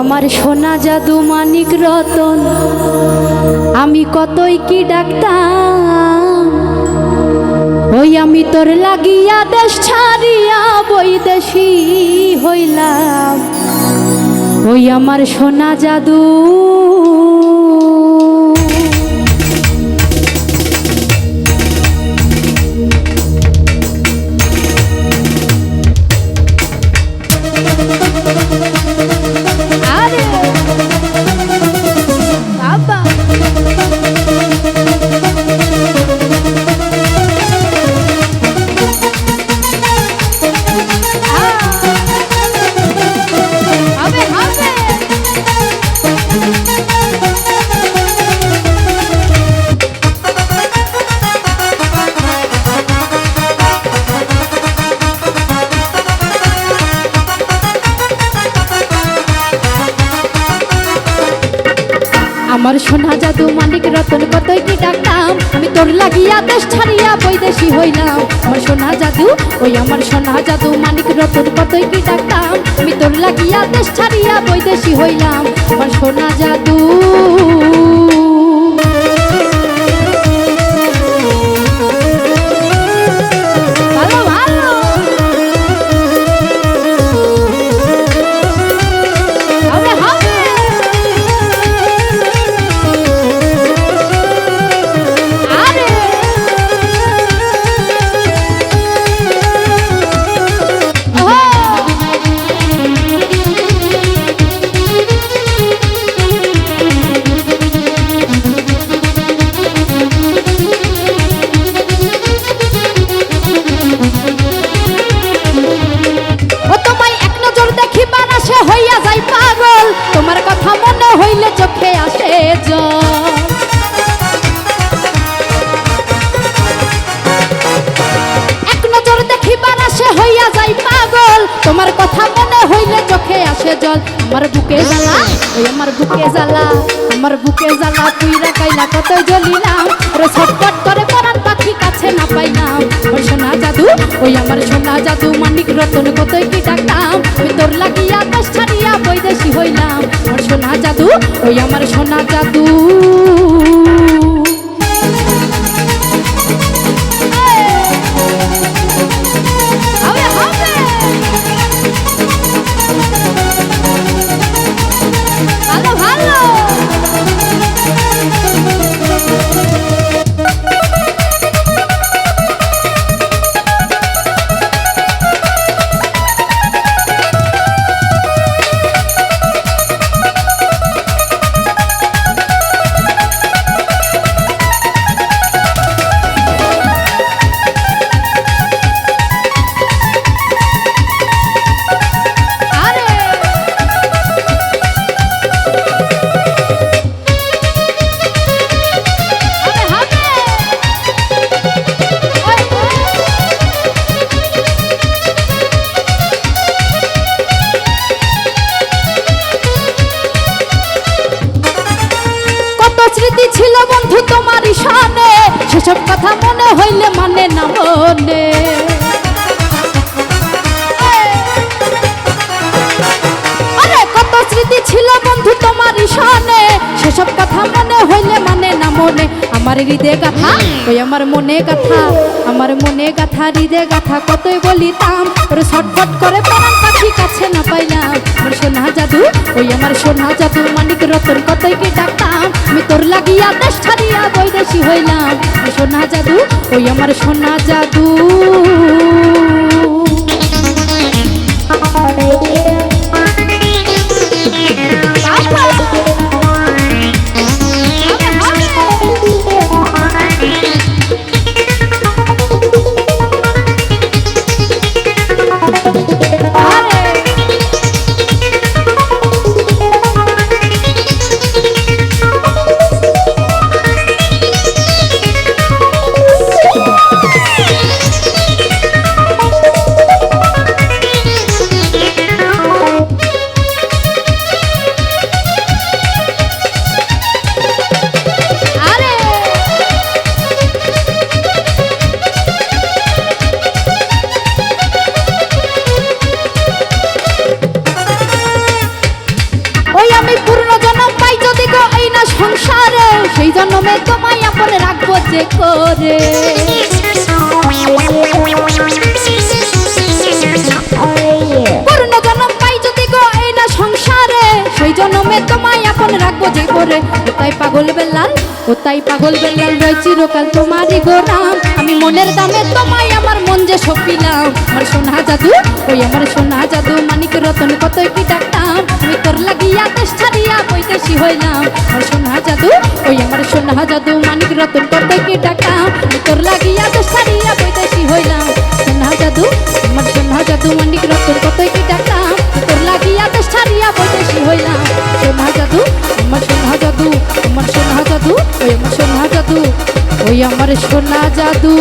আমার সোনা জাদু মানিক রতন। আমি কতই কি ডাক্তার ওই আমি তোর লাগিয়া দেশ ছাড়িয়া বৈদেশি হইলাম। ওই আমার সোনা জাদু আমার সোনা জাদু মানিক রতন কতই কি ডাকতাম? আমি তোর লাগিয়া দেশ ছাড়িয়া বৈদেশি হইলাম। আমার সোনা জাদু, ওই আমার সোনা জাদু মানিক রতন কতই কি ডাকতাম? আমি তোর লাগিয়া দেশ ছাড়িয়া বৈদেশি হইলাম। আমার সোনা জাদু। কথা মনে হইলে চোখে আসে জল। আমার বুকে জ্বালা, ওই আমার বুকে জ্বালা, আমার বুকে জ্বালা, পুইরা কাইলা কত জ্বলিলাম ওরে ছটপট করে পরান পাখি কাছে না পাইলাম ওই সোনা জাদু, ওই আমার সোনা জাদু, মানিক রতন কতই কি ডাকতাম। ওই তোর লাগিয়া দেশ ছাড়িয়া বৈদেশি হইলাম। আমার সোনা জাদু, ওই আমার সোনা জাদু। তোমার সামনে সেসব কথা মনে হইলে মানে না মনে। কত স্মৃতি ছিল বন্ধু তোমার সামনে সেসব কথা মনে হইলে মানে না মনে। আমার হৃদয় গাথা, ওই আমার মনে গাথা, আমার মনে গাথা, হৃদয় গাথা, কতই বলিতাম। ওর ছটফট করে প্রাণ পাখি কাছে না পাইলাম। সোনা জাদু, ওই আমার সোনা জাদু। মানিক রতন, কতই কি ডাকতাম? আমি তোর লাগিয়া দেশ ছাড়িয়া বৈদেশি হইলাম। সোনা জাদু, ওই আমার সোনা জাদু। জন্ম তোমায় আপন রাখব যে করে। পাগল বেলাল ও তাই পাগল বেলাল রয় আমি মনের দামে তোমায় আমার মন যে সপিলাম। আমার সোনা জাদু, ওই আমার সোনা সোনা জাদু মানিক রতন করতে কি টাকা? তোর লাগিয়া তো সারিয়া বৈদেশি হইলাম। সোনা জাদু, আমার সোনা জাদু মানিক রতন কতই কি টাকা? তোর লাগিয়া তো সারিয়া বৈদেশি হইলাম। সোনা জাদু, আমার সোনা জাদু, আমার সোনা জাদু, ওই আমার সোনা জাদু, ওই আমার সোনা জাদু।